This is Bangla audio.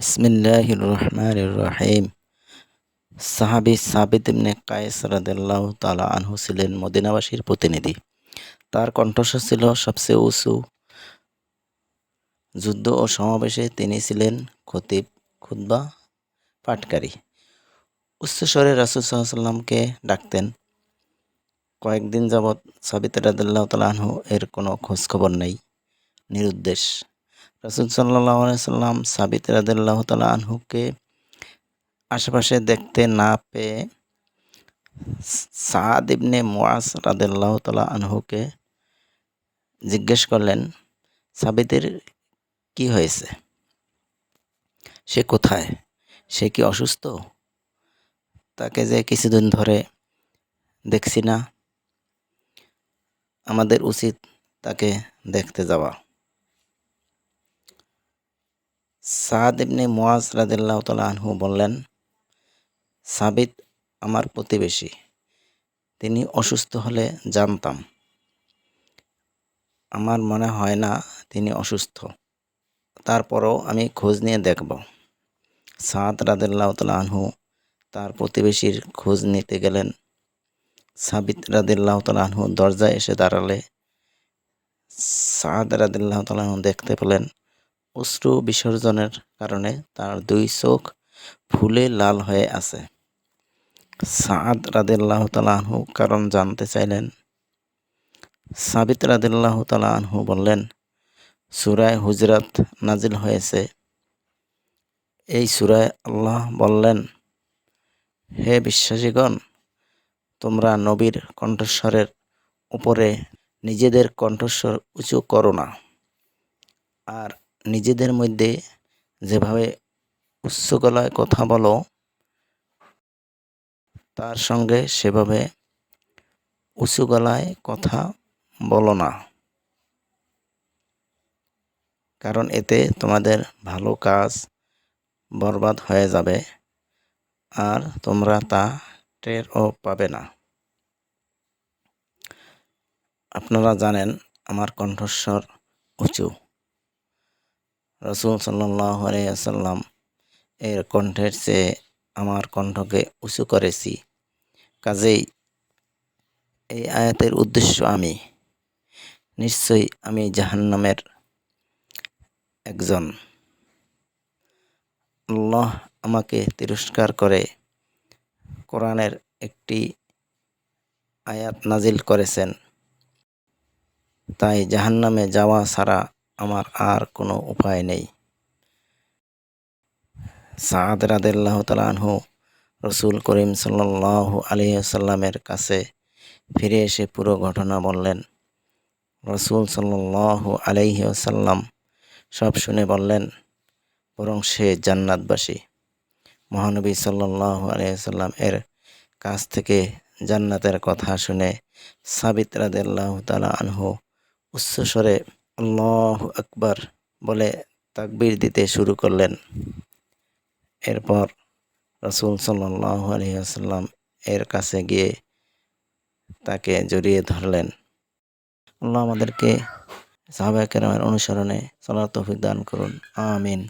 বিসমিল্লাহ রহমান রহিম সাহাবি সাবিদ ইবনে কায়েস রাদিল্লাহ তালা আনহু ছিলেন মদিনাবাসীর প্রতিনিধি। তার কণ্ঠস্বর ছিল সবচেয়ে উঁচু। যুদ্ধ ও সমাবেশে তিনি ছিলেন খতিব খুদ্া পাটকারী উচ্চস্বরে রাসুল সাল্লামকে ডাকতেন। কয়েকদিন যাবৎ সাবিত রাদিল্লাহ তালা আনহু এর কোনো খোঁজখবর নেই। নিরুদ্দেশ। রাসুল সাল্লাহ সাল্লাম সাবিত রাদিল্লাহ তালা আনহুকে আশেপাশে দেখতে না পেয়ে সাদ ইবনে মোয়াস রাদিল্লাহ তালা আনহুকে জিজ্ঞেস করলেন, সাবিতের কি হয়েছে? সে কোথায়? সে কি অসুস্থ? তাকে যে কিছুদিন ধরে দেখছি না। আমাদের উচিত তাকে দেখতে যাওয়া। সাদ ইবনে মোয়াজ রাদিল্লাহ তালা আনহু বললেন, সাবিত আমার প্রতিবেশী, তিনি অসুস্থ হলে জানতাম। আমার মনে হয় না তিনি অসুস্থ। তারপরও আমি খোঁজ নিয়ে দেখব। সাদ রাদিল্লাহ তালা আনহু তার প্রতিবেশীর খোঁজ নিতে গেলেন। সাবিত রাদিল্লাহ তালা আনহু দরজায় এসে দাঁড়ালে সাদ রাদিল্লাহ তালা দেখতে পেলেন অশ্রু বিসর্জনের কারণে তার দুই চোখ ফুলে লাল হয়ে আছে। সাদ রাদিল্লাহ তালাহু কারণ জানতে চাইলেন। সাবিত রাদিল্লাহ তালাহু বললেন, সুরায় হুজরাত নাজিল হয়েছে। এই সুরায় আল্লাহ বললেন, হে বিশ্বাসীগণ, তোমরা নবীর কণ্ঠস্বরের উপরে নিজেদের কণ্ঠস্বর উঁচু করো না। আর নিজেদের মধ্যে যেভাবে উচ্চ গলায় কথা বলো, তার সঙ্গে সেভাবে উঁচু গলায় কথা বলো না। কারণ এতে তোমাদের ভালো কাজ বরবাদ হয়ে যাবে আর তোমরা তা টেরও পাবে না। আপনারা জানেন আমার কণ্ঠস্বর উঁচু। রসুল সাল্লাহ আলাইসাল্লাম এর কণ্ঠের চেয়ে আমার কণ্ঠকে উঁচু করেছি। কাজেই এই আয়াতের উদ্দেশ্য আমি। নিশ্চয়ই আমি জাহান্নামের একজন। আল্লাহ আমাকে তিরস্কার করে কোরআনের একটি আয়াত নাজিল করেছেন। তাই জাহান্নামে যাওয়া ছাড়া আমার আর কোনো উপায় নেই। সাদ রাদেল্লাহ তালাহু রসুল করিম সাল্লাহ আলিয়াল্লামের কাছে ফিরে এসে পুরো ঘটনা বললেন। রসুল সাল্লাহ আলহিউসাল্লাম সব শুনে বললেন, বরং সে জান্নাতবাসী। মহানবী সাল্লাহ আলিয়াল্লাম এর কাছ থেকে জান্নাতের কথা শুনে সাবিত রাদেল্লাহ তালা আনহু উচ্চস্বরে আল্লাহ আকবর বলে তাকবির দিতে শুরু করলেন। এরপর রসুল সাল্লাহ আলহিহাসাল্লাম এর কাছে গিয়ে তাকে জড়িয়ে ধরলেন। আল্লাহ আমাদেরকে কেরামের অনুসরণে চলার দান করুন। আমিন।